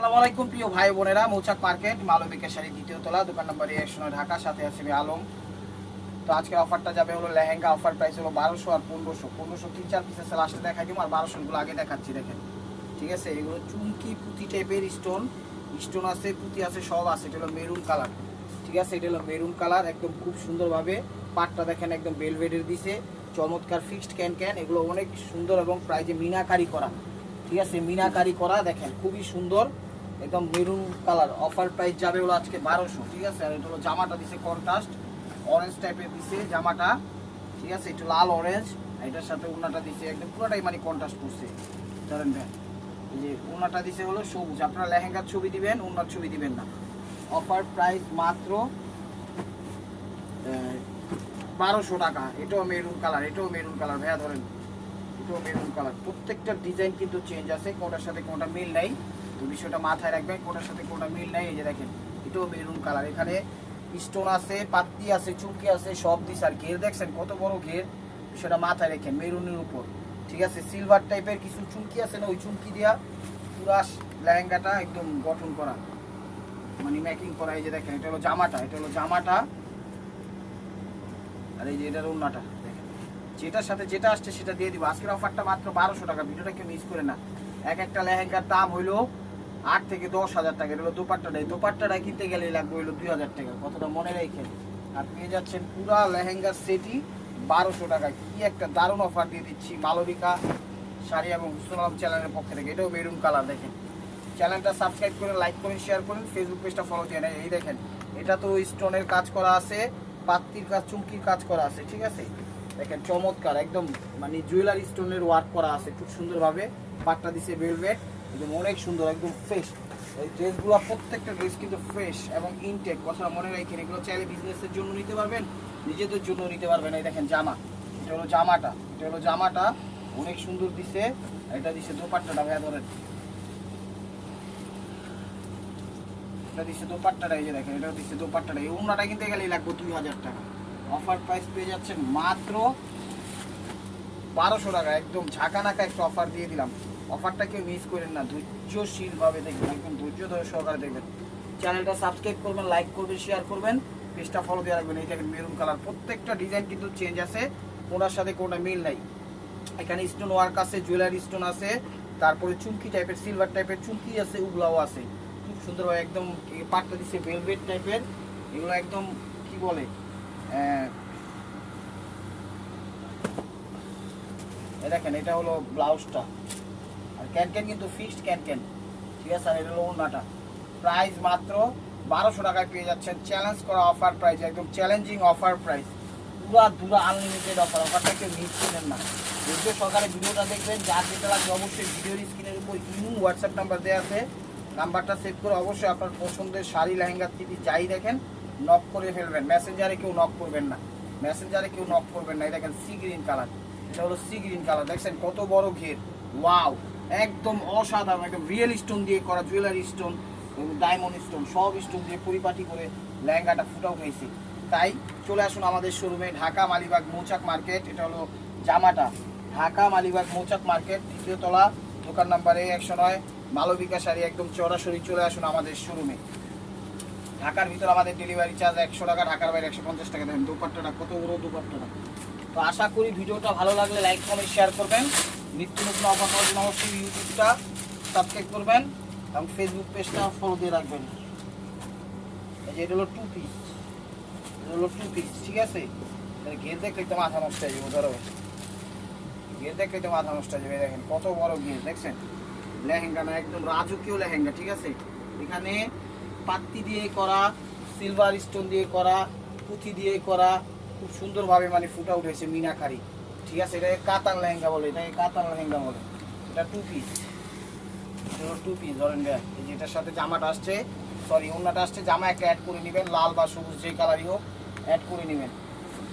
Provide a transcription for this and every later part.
সালাম আলাইকুম, প্রিয় ভাই বোনেরা। মৌচাক মার্কেট মালবিকা শাড়ি দ্বিতীয় তলা, দোকান নম্বর একশো নয় ঢাকা, সাথে আছে আলম। তো আজকের অফারটা যাবে হলো লেহেঙ্গা, অফার প্রাইস হলো বারোশো আর পনেরোশো। পনেরোশো তিন চার পিসের লাস্টে দেখাই দিব, আর বারোশোগুলো আগে দেখাচ্ছি, দেখেন। ঠিক আছে? এগুলো চুমকি, পুঁতি টাইপের স্টোন স্টোন আছে, পুঁতি আছে, সব আছে। এটা হলো মেরুন কালার ঠিক আছে? এটা হলো মেরুন কালার একদম খুব সুন্দরভাবে। পাটটা দেখেন একদম বেলভেডের দিছে। চমৎকার ফিক্সড ক্যান ক্যান এগুলো অনেক সুন্দর এবং প্রাইজে মিনাকারি করা। ঠিক আছে? মিনাকারি করা, দেখেন, খুবই সুন্দর। একদম মেরুন কালার অফার প্রাইস যাবে হলো আজকে বারোশো, ঠিক আছে? আর এটা হলো জামাটা দিছে কন্ট্রাস্ট অরেঞ্জ টাইপের দিছে জামাটা, ঠিক আছে? একটু লাল অরেঞ্জ এটার সাথে উনাটা দিছে একদম পুরোটাই মানে কন্ট্রাস্ট করছে। ধরেন এই যে উনাটা দিছে হলো সবুজ, আপনারা লেহেঙ্গার ছবি দিবেন উনার ছবি দিবেন না। অফার প্রাইস মাত্র বারোশো টাকা। এটাও মেরুন কালার এটাও মেরুন কালার ভাইয়া ধরেন, এটাও মেরুন কালার প্রত্যেকটা ডিজাইন কিন্তু চেঞ্জ আছে, কোনটার সাথে কোনটা মিল নাই। তো বিষয়টা মাথায় রাখবেন কোনটার সাথে কোনটা মিল নাই, এই যে দেখেন, এটাও মেরুন কালার এখানে স্টোন আছে, পাত্তি আছে, চুমকি আছে, সব দিস আর ঘের দেখছেন, কত বড় ঘের? সেটা মাথায় রেখেন মেরুনের উপর। ঠিক আছে সিলভার টাইপের কিছু চুমকি আছে না, ওই চুমকি দেওয়া পুরা লেহেঙ্গাটা একদম গঠন করা। মানে মেকিং করা, এই যে দেখেন, এটা হলো জামাটা, এটা হলো জামাটা। আর এই যে এটার ওন্নাটা দেখেন। যেটার সাথে যেটা আসছে সেটা দিয়ে দিব। আজকের অফারটা মাত্র বারোশো টাকা, ভিডিওটা কেউ মিস করে না। এক একটা লেহেঙ্গার দাম হইল আট থেকে দশ হাজার টাকা, এটা হলো দোপাট্টাটা এই দোপাট্টাটা কিনতে গেলে লাগবে হইল দুই হাজার টাকা কতটা মনে রেখে। আর পেয়ে যাচ্ছেন পুরা লেহেঙ্গার সেটি বারোশো টাকা কি একটা দারুণ অফার দিয়ে দিচ্ছি মালবিকা, শাড়ি এবং হুসুল আলম চ্যানেলের পক্ষ থেকে। এটাও মেরুন কালার দেখেন। চ্যানেলটা সাবস্ক্রাইব করে লাইক করুন শেয়ার করুন ফেসবুক পেজটা ফলো দিয়ে এই দেখেন, এটা তো স্টোনের কাজ করা আছে, পাত্তির কাজ, চুমকির কাজ করা আছে, ঠিক আছে? দেখেন, চমৎকার, একদম মানে জুয়েলারি স্টোনের ওয়ার্ক করা আছে, খুব সুন্দরভাবে। পাটটা দিছে ভেলভেট একদম অনেক সুন্দর, একদম ফ্রেশ এই ড্রেসগুলো প্রত্যেকটা ড্রেস কিন্তু ফ্রেশ এবং ইনটেক কথা মনে রাখেন, এগুলো চাইলে বিজনেসের জন্য নিতে পারবেন, নিজেদের জন্য নিতে পারবেন। এই দেখেন জামা, এটা হলো জামাটা, এটা হলো জামাটা। অনেক সুন্দর দিছে, এটা দিছে দোপাট্টাটা, ভাইয়া ধরেন। এটা দিচ্ছে দোপাট্টাটা, এই যে দেখেন এটা দিচ্ছে দোপাট্টাটা। এই উন্নাটা কিনতে গেলেই লাগবে দুই হাজার টাকা। অফার প্রাইস পেয়ে যাচ্ছেন মাত্র বারোশো টাকা। একদম ঝাঁকানাকা একটা অফার দিয়ে দিলাম। অফারটা কেউ মিস করেন না, ধৈর্যশীলভাবে দেখবেন, একদম ধৈর্য ধরে সহকারে দেখবেন। চ্যানেলটা সাবস্ক্রাইব করবেন লাইক করবেন শেয়ার করবেন পেজটা ফলো দিয়ে রাখবেন, এই দেখেন মেরুন কালার প্রত্যেকটা ডিজাইন কিন্তু চেঞ্জ আছে, কোনটার সাথে কোনটা মিল নাই। এখানে স্টোন ওয়ার্ক আছে জুয়েলারি স্টোন আছে, তারপরে চুমকি টাইপের সিলভার টাইপের চুমকি আছে ওগুলাও আছে। খুব সুন্দরভাবে একদম পাটটা দিচ্ছে ভেলভেট টাইপের এগুলো একদম কি বলে দেখেন, এটা হলো ব্লাউজটা। ক্যান ক্যান কিন্তু ফিক্সড ক্যান ক্যান ঠিক আছে, আর এটা হলো ওড়নাটা প্রাইস মাত্র বারোশো টাকায় পেয়ে যাচ্ছেন। চ্যালেঞ্জ করা অফার প্রাইস, একদম চ্যালেঞ্জিং অফার প্রাইস। পুরা দুরা আনলিমিটেড অফার অফারটা কেউ মিস না। ধৈর্য সহকারে ভিডিওটা দেখবেন। যার যেটা লাগবে অবশ্যই ভিডিওর স্ক্রিনের উপর ইমু হোয়াটসঅ্যাপ নাম্বার দেওয়া আছে। নাম্বারটা সেভ করে অবশ্যই আপনার পছন্দের শাড়ি, লেহেঙ্গা থেকে যাই দেখেন নক করে ফেলবেন। মেসেঞ্জারে কেউ নক করবেন না। মেসেঞ্জারে কেউ নক করবেন না। এই দেখেন সি গ্রিন কালার এটা হলো সি গ্রিন কালার দেখছেন, কত বড় ঘের। ওয়াও একদম অসাধারণ, একদম রিয়েল স্টোন দিয়ে করা জুয়েলারি স্টোন ডায়মন্ড স্টোন সব স্টোন দিয়ে পরিপাটি করে লেহেঙ্গাটা ফুটাও হয়েছে। তাই চলে আসুন আমাদের শোরুমে ঢাকা মালিবাগ মৌচাক মার্কেট, এটা হলো জামাটা। ঢাকা মালিবাগ মৌচাক মার্কেট, দ্বিতীয় তলা, দোকান নাম্বারে একশো নয়, মালবিকা শাড়ি একদম সরাসরি চলে আসুন আমাদের শোরুমে ঢাকার ভিতর আমাদের ডেলিভারি চার্জ একশো টাকা, ঢাকার বাইরে একশো পঞ্চাশ টাকা। দেবেন দুপাট্টাটা কত বড় দুপাট্টাটা। তো আশা করি ভিডিওটা ভালো লাগলে লাইক কমেন্ট শেয়ার করবেন। নিত্য নতুন অফার পাওয়ার জন্য অবশ্যই ইউটিউবটা সাবস্ক্রাইব করবেন এবং ফেসবুক পেজটা ফলো দিয়ে রাখবেন। এই যে এটা হলো টু পিস এটা হলো টু পিস ঠিক আছে? ঘের দেখলে তো মাথা নষ্ট হয়ে যাবে, ধরো। ঘের দেখলে তো মাথা নষ্ট হয়ে যাবে, দেখেন, কত বড় ঘের দেখছেন? লেহেঙ্গা না, একদম রাজকীয় লেহেঙ্গা, ঠিক আছে? এখানে পাত্তি দিয়ে করা সিলভার স্টোন দিয়ে করা, পুঁথি দিয়ে করা, খুব সুন্দরভাবে মানে ফুটা উঠেছে মিনাকারি। ঠিক আছে, এটাকে কাতার লেহেঙ্গা বলে, এটাকে কাতার লেহেঙ্গা বলে। এটা টু পিস টু পিস ধরেন এই যে এটার সাথে জামাটা আসছে সরি অন্যটা আসছে, জামা একটা অ্যাড করে নেবেন, লাল বা সবুজ যে কালারই হোক অ্যাড করে নেবেন।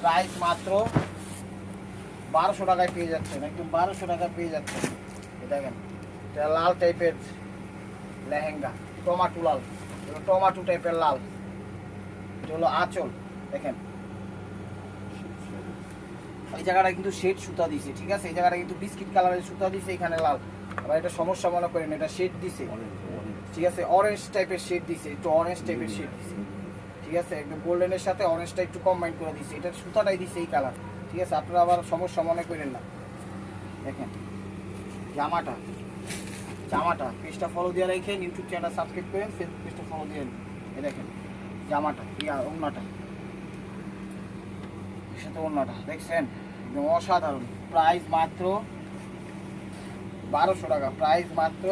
প্রাইস মাত্র বারোশো টাকায় পেয়ে যাচ্ছেন, একদম বারোশো টাকায় পেয়ে যাচ্ছেন। দেখেন, এটা লাল টাইপের লেহেঙ্গা, টমাটো লাল। টমাটো টাইপের লাল। এটা হলো আঁচল, দেখেন। এই জায়গাটা কিন্তু শেড সুতা দিছে, ঠিক আছে? এই জায়গাটা কিন্তু বিস্কিট কালারের সুতা দিছে, এখানে লাল। আবার এটা সমস্যা মনে করেন, এটা শেড দিছে। ঠিক আছে? অরেঞ্জ টাইপের শেড দিছে, একটু অরেঞ্জ টাইপের শেড দিছে। ঠিক আছে? একদম গোল্ডেনের সাথে অরেঞ্জটা একটু কম্বাইন করে দিছে। এটা সুতাটাই দিছে এই কালার ঠিক আছে? আপনারা আবার সমস্যা মনে করেন না। দেখেন, জামাটা জামাটা, পেজটা ফলো দিয়ে রেখে ইউটিউব চ্যানেল সাবস্ক্রাইব করেন ফেসবুক পেজটা ফলো দিয়ে এই দেখেন, জামাটা ইয়া ওড়নাটা। এর সাথে ওড়নাটা, দেখছেন? একদম অসাধারণ। প্রাইস মাত্র বারোশো টাকা প্রাইস মাত্র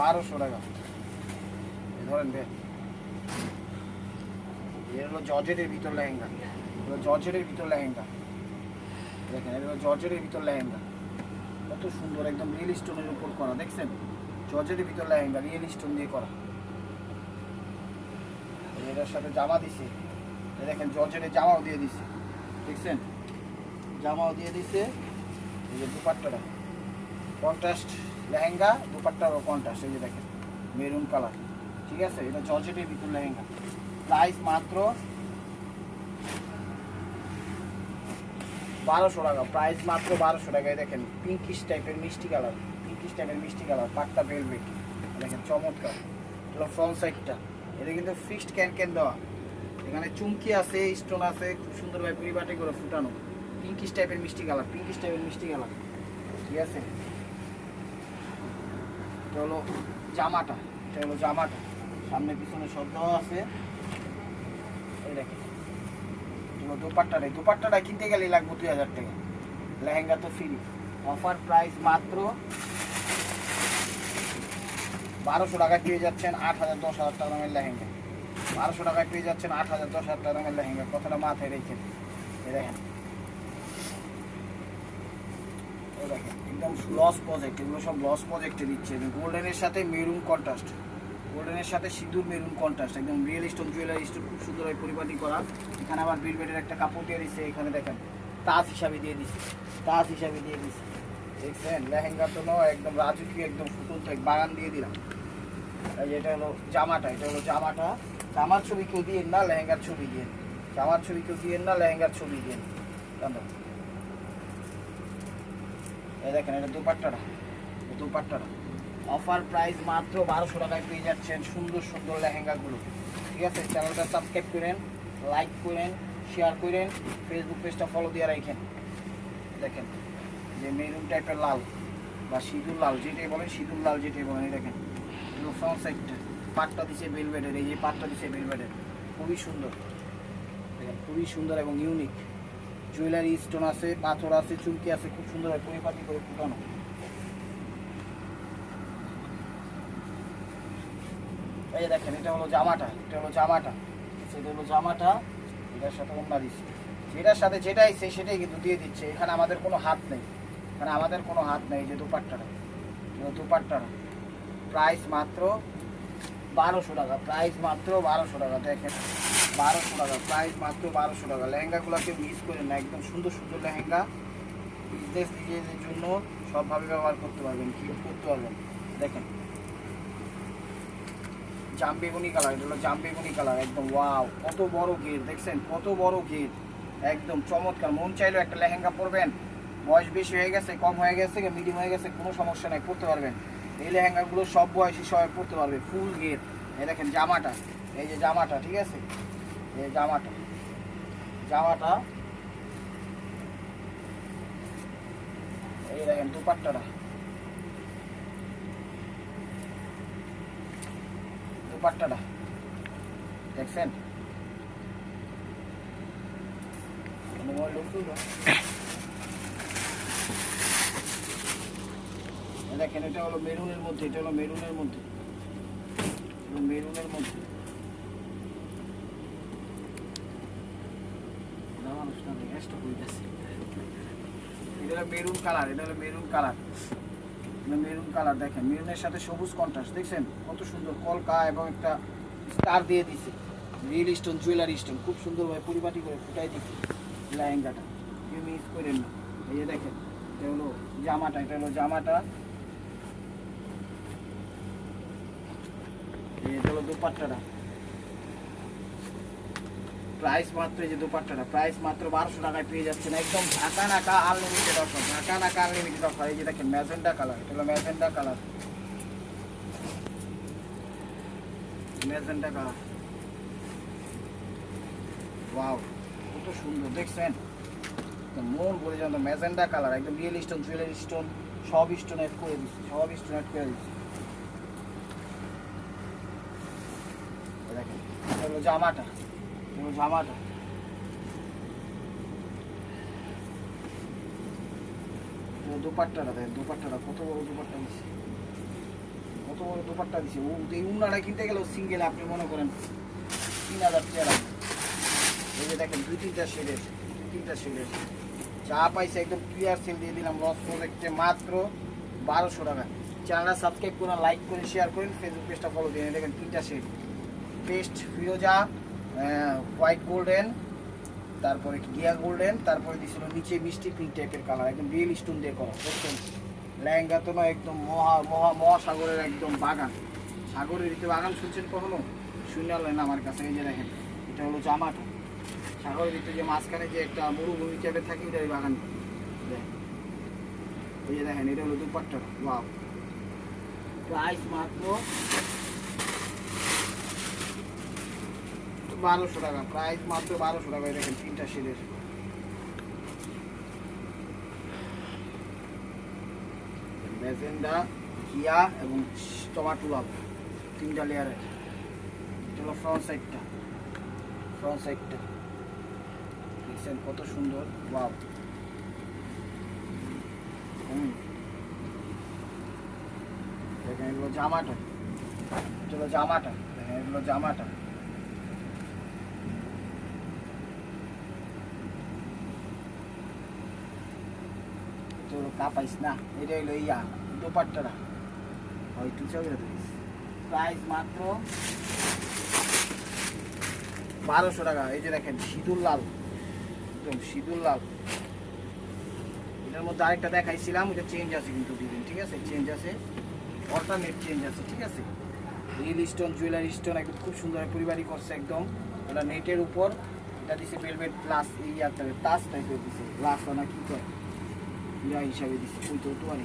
বারোশো টাকা। ধরেন বে এর হলো জর্জেটের ভিতর লেহেঙ্গা। এগুলো জর্জেটের ভিতর লেহেঙ্গা। দেখেন এগুলো জর্জেটের ভিতর লেহেঙ্গা। কত সুন্দর, একদম রিয়েল স্টোনের উপর করা, দেখছেন? জর্জেটের ভিতর লেহেঙ্গা রিয়েল স্টোন দিয়ে করা। এটার সাথে জামা দিছে। দেখেন, জর্জেটের জামাও দিয়ে দিছে। দেখছেন? জামাও দিয়ে দিছে। এই যে দুপাট্টাটা। কন্ট্রাস্ট লেহেঙ্গা দুপাট্টারও কন্ট্রাস্ট এই যে দেখেন মেরুন কালার ঠিক আছে? এটা জর্জেটের ভিতর লেহেঙ্গা। প্রাইস মাত্র বারোশো টাকা। প্রাইস মাত্র বারোশো টাকায় দেখেন পিঙ্কিশ টাইপের মিষ্টি কালার পিঙ্কিশ টাইপের মিষ্টি কালার পাট্টা ভেলভেট দেখেন, চমৎকার। হলো ফ্রন্ট সাইডটা এটা কিন্তু ফিক্সড ক্যান ক্যান দেওয়া। এখানে চুমকি আছে স্টোন আছে। খুব সুন্দরভাবে পরিবাটি করে ফুটানো। পিঙ্কিশ টাইপের মিষ্টি কালার পিঙ্কিশ টাইপের মিষ্টি কালার। ঠিক আছে? এটা হলো জামাটা, এটা হলো জামাটা। সামনে পিছনে দেওয়া আছে। এই দেখেন। এগুলো দুপাট্টাটাই দুপাট্টাটা। কিনতে গেলে লাগবে দুই হাজার টাকা। লেহেঙ্গা তো ফ্রি অফার প্রাইস মাত্র বারোশো টাকায় পেয়ে যাচ্ছেন আট হাজার দশ হাজার টাকা দামের লেহেঙ্গা। বারোশো টাকায় পেয়ে যাচ্ছেন আট হাজার দশ হাজার টাকা দামের লেহেঙ্গা। কথাটা মাথায় রেখে। দেখেন এই দেখেন, একদম লস প্রজেক্ট এগুলো সব লস প্রজেক্টে দিচ্ছে। গোল্ডেনের সাথে মেরুন কন্ট্রাস্ট গোল্ডেনের সাথে সিঁদুর মেরুন কন্ট্রাস্ট একদম রিয়েল স্টোন জুয়েলারি স্টোন খুব সুন্দরভাবে পরিপাটি করা। এখানে আবার বিলবেটের একটা কাপড় দিয়ে দিচ্ছে, এখানে দেখেন, তাজ হিসাবে দিয়ে দিচ্ছে, তাজ হিসাবে দিয়ে দিচ্ছে। দেখছেন? লেহেঙ্গা তো নয়, একদম রাজকীয়, একদম ফুটন্ত এক বাগান দিয়ে দিলাম। এটা হলো জামাটা, এটা হলো জামাটা। জামার ছবি কেউ দিয়ে না, লেহেঙ্গার ছবি দিয়ে জামার ছবি কেউ দিয়ে না, লেহেঙ্গার ছবি দিয়ে কেন এই দেখেন, এটা দুপাট্টাটা। দুপাট্টাটা। অফার প্রাইস মাত্র বারোশো টাকায় পেয়ে যাচ্ছেন সুন্দর সুন্দর লেহেঙ্গাগুলো। ঠিক আছে? চ্যানেলটা সাবস্ক্রাইব করেন, লাইক করেন, শেয়ার করেন ফেসবুক পেজটা ফলো দিয়ে রাখেন। দেখেন, যে মেরুন টাইপের লাল বা সিঁদুর লাল, যেটাই বলেন, সিঁদুর লাল যেটাই বলেন দেখেন ফ্রন্ট সাইডটা পাটটা দিছে বেলভেটের এই যে পাটটা দিছে বেলভেটের খুবই সুন্দর। খুবই সুন্দর এবং ইউনিক জুয়েলারি, স্টোন আছে, পাথর আছে, চুমকি আছে, খুব সুন্দর পরিপাটি করে ফুটানো এই দেখেন, এটা হলো জামাটা, এটা হলো জামাটা। সেটা হলো জামাটা, এটার সাথে অন্য দিচ্ছে। যেটার সাথে যেটাই আইছে সেটাই কিন্তু দিয়ে দিচ্ছে। এখানে আমাদের কোনো হাত নেই। এখানে আমাদের কোনো হাত নেই যে দুপাট্টাটা। দুপাট্টাটা। প্রাইস মাত্র বারোশো টাকা, প্রাইস মাত্র বারোশো টাকা, দেখেন। বারোশো টাকা প্রাইস মাত্র বারোশো টাকা। লেহেঙ্গাগুলো কেউ মিস করে না, একদম সুন্দর সুন্দর লেহেঙ্গা। বিজনেস নিজেদের জন্য সবভাবে ব্যবহার করতে পারবেন কি করতে পারবেন। দেখেন, জাম বেগুনি কালার এটা হলো জাম বেগুনি কালার একদম ওয়াও কত বড় গেট দেখছেন? কত বড় গেট একদম চমৎকার। মন চাইলেও একটা লেহেঙ্গা পরবেন। বয়স বেশি হয়ে গেছে, কম হয়ে গেছে মিডিয়াম হয়ে গেছে, কোনো সমস্যা নাই, পরতে পারবেন। এই লেহেঙ্গাগুলো সব বয়সী সবাই পরতে পারবে ফুল গেট এই দেখেন জামাটা, এই যে জামাটা, ঠিক আছে? এই জামাটা। জামাটা এই দেখেন দুপাট্টাটা। দুপাট্টাটা। দেখছেন? দেখেন, এটা হলো মেরুনের মধ্যে, এটা হলো মেরুনের মধ্যে। মেরুনের মধ্যে। এটা হলো মেরুন কালার এটা হলো মেরুন কালার মেরুন কালার দেখেন মেরুনের সাথে সবুজ কন্ট্রাস্ট দেখছেন? কত সুন্দর কলকা এবং একটা স্টার দিয়ে দিছে। রিয়েল স্টোন জুয়েলারি স্টোন খুব সুন্দরভাবে পরিপাটি করে ফুটাই দিচ্ছে লেহেঙ্গাটা। কেউ মিস করেন না। এই দেখেন, এটা হলো জামাটা, এটা হলো জামাটা। এই এটা হলো দুপাট্টাটা। প্রাইস মাত্র এই যে দুপাট্টাটা, প্রাইস মাত্র বারোশো টাকায় পেয়ে যাচ্ছেন একদম ঢাকা নাকা আনলিমিটেড অফার ঢাকা নাকা আনলিমিটেড অফার এই যে দেখেন ম্যাজেন্ডা কালার এটা হলো magenta colour magenta colour wow কত সুন্দর, দেখছেন? মন বলে যান ম্যাজেন্টা কালার একদম রিয়েল স্টোন জুয়েলারি স্টোন সব স্টোন অ্যাড করে দিচ্ছি, সব স্টোন অ্যাড করে দিচ্ছি। জামাটা। হলো জামাটা এই দোপাট্টাটা দেখেন দোপাট্টাটা কত বড় দোপাট্টা দিচ্ছে কত বড় দোপাট্টা দিচ্ছে ও এই উন্নাটা কিনতে গেলেও সিঙ্গেল আপনি মনে করেন তিন হাজার লাগবে। এই যে দেখেন, দুই তিনটা শেডের দুই তিনটা শেডের। চা পাইছে একদম ক্লিয়ার সেল দিয়ে দিলাম লস প্রোজেক্টে মাত্র বারোশো টাকা। চ্যানেলটা সাবস্ক্রাইব করুন লাইক করে শেয়ার করুন ফেসবুক পেজটা ফলো দিয়ে দেখেন তিনটা শেড পেস্ট ফিরোজা হোয়াইট গোল্ডেন তারপরে গিয়া গোল্ডেন তারপরে দিছিল নিচে মিষ্টি পিঙ্ক টাইপের কালার একদম রিয়েল স্টোন দিয়ে করা বুঝছেন লেহেঙ্গা তো নয় একদম মহা মহা, মহাসাগরের একদম বাগান। সাগরের ভিতরে বাগান শুনছেন কখনো? শুনলেন আমার কাছে, এই যে দেখেন, এটা হলো জামাটা। সাগরের ভিতরে যে মাঝখানে যে একটা মরুভূমি টাইপের থাকে, এটা বাগান। এই যে দেখেন, এটা হলো দুপাট্টা ওয়াও প্রাইস মাত্র বারোশো টাকা প্রাইস মাত্র বারোশো টাকা দেখেন তিনটা শেডের ম্যাজেন্ডা কিয়া এবং টমাটো লাল তিনটা লেয়ারের এটা হলো ফ্রন্ট সাইডটা ফ্রন্ট সাইডটা দেখছেন কত সুন্দর ওয়াও হুম। দেখেন এগুলো জামাটা। এটা জামাটা। দেখেন এগুলো জামাটা। তো কাপাইস না এটা হলো ইয়া দোপাট্টারা হয় তুই ছবি প্রাইস মাত্র বারোশো টাকা এই যে দেখেন সিঁদুর লাল একদম সিঁদুর লাল এটার মধ্যে আরেকটা দেখাইছিলাম ওটা চেঞ্জ আছে কিন্তু ডিজাইন ঠিক আছে? চেঞ্জ আছে অল্টারনেট চেঞ্জ আছে ঠিক আছে? রিল স্টোন জুয়েলারি স্টোন একদম খুব সুন্দর পরিবারই করছে একদম। এটা নেটের উপর। এটা দিছে ভেলভেট প্লাস এই ইয়ারটা প্লাস টাইপের দিছে। গ্লাস না কি করে ইয়া হিসাবে দিচ্ছে ওই তো তো পারি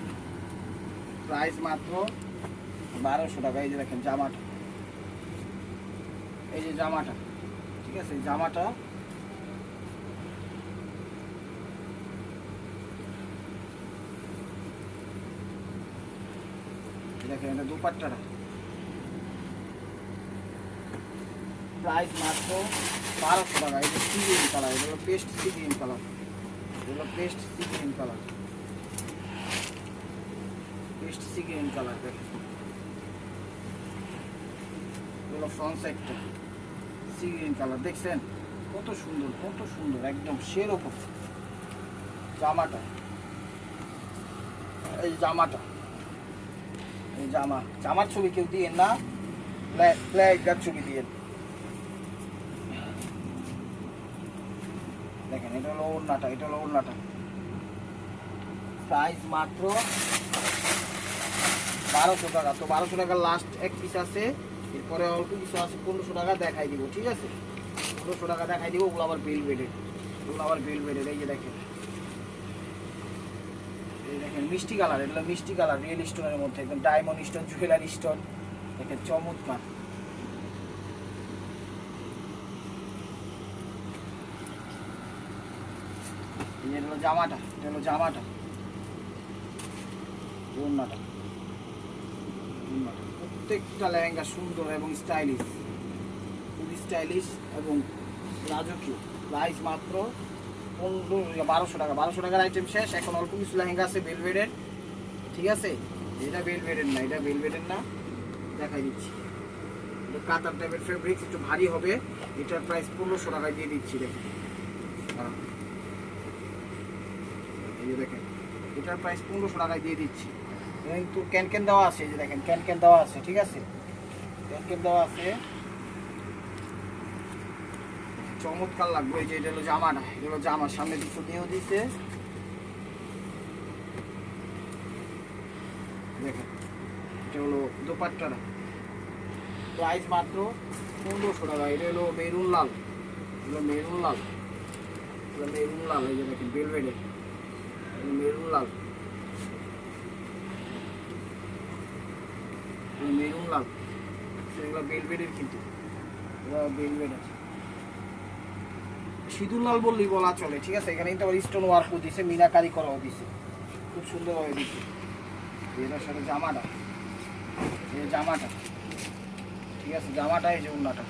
প্রাইস মাত্র বারোশো টাকা, এই যে দেখেন জামাটা। এই যে জামাটা, ঠিক আছে? জামাটা দেখেন, এটা দুপাট্টাটা। প্রাইস মাত্র বারোশো টাকা এটা সি গ্রিন কালার এটা হলো পেস্ট সি গ্রিন কালার। এগুলো paste sea green colour. Sea green colour দেখেন এগুলো ফ্রন্ট সাইডটা সি গ্রিন কালার দেখছেন? কত সুন্দর কত সুন্দর, একদম সেরকম জামাটা। এই জামাটা। এই জামা। জামার ছবি কেউ দিয়ে না ফ্ল্যাগার ছবি দিয়ে। দেখেন, এটা হলো ওড়নাটা, এটা হলো ওড়নাটা। প্রাইস মাত্র বারোশো টাকা। তো বারোশো টাকা লাস্ট এক পিস আছে। এরপরে অল্প কিছু আছে, পনেরোশো টাকা দেখাই দিব, ঠিক আছে? পনেরোশো টাকা দেখাই দিব, ওগুলো আবার বিল বেডেড ওগুলো আবার বিল বেডেড এই যে দেখেন। এই দেখেন, মিষ্টি কালার, এগুলো মিষ্টি কালার রিয়েল স্টোনের মধ্যে, একদম ডায়মন্ড স্টোন জুয়েলারি স্টোন দেখেন, চমৎকার। এটা জামাটা জামাটা। প্রত্যেকটা লেহেঙ্গা সুন্দর এবং স্টাইলিশ খুবই স্টাইলিশ এবং রাজকীয়। প্রাইস মাত্র পনেরো বারোশো টাকা। বারোশো টাকার আইটেম শেষ। এখন অল্প কিছু লেহেঙ্গা আছে বেলভেডের ঠিক আছে? এটা বেলভেডের না, এটা বেলভেডের না। দেখাই দিচ্ছি। কাতার টাইপের ফেব্রিক একটু ভারী হবে। এটার প্রাইস পনেরোশো টাকায় দিয়ে দিচ্ছি, দেখেন। দেখেন, এটার প্রাইস পনেরোশো টাকায় দিয়ে দিচ্ছি। কিন্তু ক্যান ক্যান দেওয়া আছে যে দেখেন ক্যান ক্যান দেওয়া আছে, ঠিক আছে? ক্যান ক্যান দেওয়া আছে। চমৎকার লাগবে, এই যে এটা হলো জামাটা, এটা হলো জামা, সামনে দুটো দিয়েও দিছে দেখেন, এটা হলো দোপাট্টাটা প্রাইস মাত্র পনেরোশো টাকা, এটা হলো মেরুন লাল এগুলো মেরুন লাল এগুলো মেরুন লাল, এই যে দেখেন বেলভেডের মেরুন লাল। মেরুন লাল এগুলো বেলভেডের কিন্তু এগুলো বেলভেডের সিঁদুরলাল বললেই বলা চলে, ঠিক আছে? এখানে কিন্তু আবার স্টোন ওয়ার্কও দিছে, মিনাকারি করাও দিছে। খুব সুন্দরভাবে দিচ্ছে এটার সাথে জামাটা। এই জামাটা। ঠিক আছে? জামাটা এই যে উন্নাটা।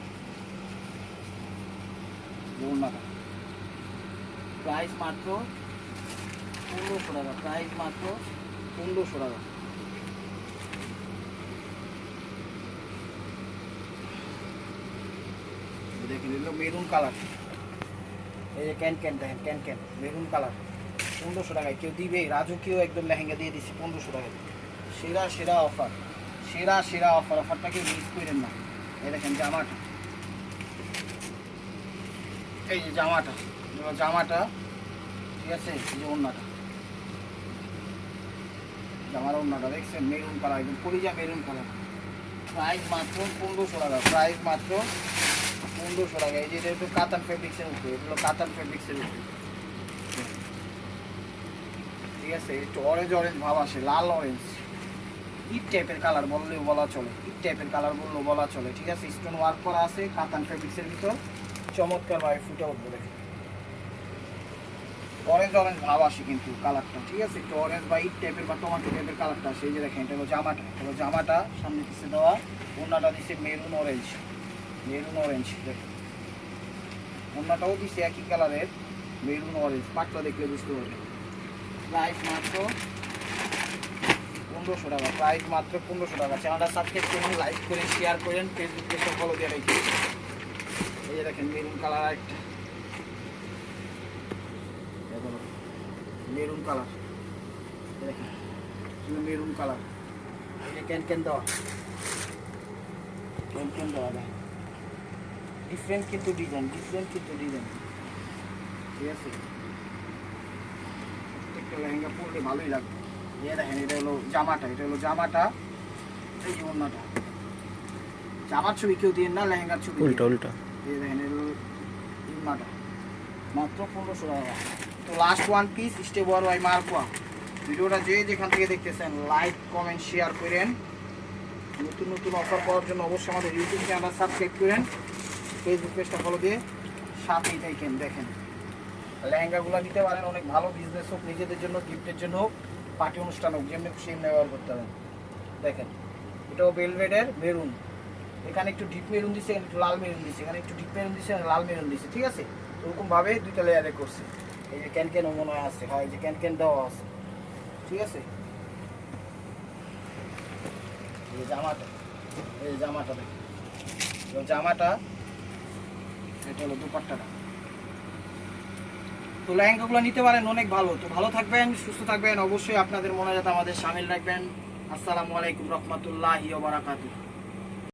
যে উন্নাটা। প্রাইস মাত্র পনেরোশো টাকা। প্রাইস মাত্র পনেরোশো টাকা। দেখেন এগুলো মেরুন কালার। এই যে ক্যান ক্যান দেখেন, ক্যান ক্যান, মেরুন কালার। পনেরোশো টাকায়, কেউ দিবে, রাজকীয় একদম লেহেঙ্গা দিয়ে দিচ্ছে পনেরোশো টাকায়। সেরা সেরা অফার, সেরা সেরা অফার অফারটাকে মিস করেন না। এই দেখেন জামাটা। এই যে জামাটা জামাটা, ঠিক আছে? এই যে ওড়নাটা। জামার ওড়নাটা দেখছেন? মেরুন কালার, একদম পরিজা মেরুন কালার। প্রাইস মাত্র পনেরোশো টাকা, প্রাইস মাত্র এই এগুলো ঠিক আছে, একটু অরেঞ্জ অরেঞ্জ ভাব আসে, লাল অরেঞ্জ ইট টাইপের কালার বললেও বলা চলে ইট টাইপের কালার বলা চলে। ঠিক আছে স্টোন ভিতর। দেখে অরেঞ্জ অরেঞ্জ ভাব আসে কিন্তু কালারটা ঠিক আছে? একটু অরেঞ্জ বা ইট টাইপের বা টাইপের কালারটা যে দেখেন জামাটা জামাটা, সামনে পিছে দেওয়া ওনাটা দিচ্ছে মেরুন অরেঞ্জ মেরুন অরেঞ্জ দেখেন ওনাটাও দিচ্ছে একই কালারের মেরুন অরেঞ্জ পাটটা দেখলে বুঝতে পারবে। প্রাইস মাত্র পনেরোশো টাকা। প্রাইস মাত্র পনেরোশো টাকা। চ্যানেলটা সাবস্ক্রাইব করুন লাইক করেন শেয়ার করেন ফেসবুক পেজটা ফলো দিয়ে রেখে। এই যে দেখেন, মেরুন কালার একটা। মেরুন কালার দেখেন মেরুন কালার যে ক্যান ক্যান দেওয়া। ক্যান ক্যান দেওয়া দেখেন ডিফারেন্ট কিন্তু ডিজাইন ডিফারেন্ট কিন্তু ডিজাইন ঠিক আছে প্রত্যেকটা লেহেঙ্গা পরলে ভালোই লাগবে। এই দেখেন এটা হলো জামাটা এটা হলো জামাটা এই যে অন্যটা জামার ছবি কেউ দিয়ে না লেহেঙ্গার ছবি উল্টা। উল্টা। এই দেখেন এর ইমাটা মাত্র পনেরোশো টাকা। তো লাস্ট ওয়ান পিস স্টেপ ওয়ার ওয়াই মার্কোয়া ভিডিওটা যে যেখান থেকে দেখতেছেন লাইক কমেন্ট শেয়ার করেন। নতুন নতুন অফার পাওয়ার জন্য অবশ্যই আমাদের ইউটিউব চ্যানেল সাবস্ক্রাইব করেন। ফেসবুক পেজটা ফলো দিয়ে সাথেই দেখেন দেখেন। লেহেঙ্গাগুলো নিতে পারেন, অনেক ভালো বিজনেস হোক, নিজেদের জন্য গিফটের জন্য হোক পার্টি অনুষ্ঠান হোক, যেমনি খুশি এমনি ব্যবহার করতে পারেন। দেখেন, এটাও বেলভেডের মেরুন এখানে একটু ডিপ মেরুন এখানে একটু লাল মেরুন দিছে। এখানে একটু ডিপ মেরুন এখানে লাল মেরুন দিছে, ঠিক আছে? ওরকম ভাবে দুইটা লেয়ারে করছে। এই যে ক্যান মনে হয় আছে, হয়, এই যে ক্যান দেওয়া আছে। ঠিক আছে? এই জামাটা এই জামাটা দেখুন। জামাটা এটা হলো দুপাট্টাটা। তো লেহেঙ্গাগুলো নিতে পারেন, অনেক ভালো। তো ভালো থাকবেন, সুস্থ থাকবেন। অবশ্যই আপনাদের মনে যাতে আমাদের সামিল রাখবেন। আসসালামু আলাইকুম রহমতুল্লাহ বারাকাতুহু।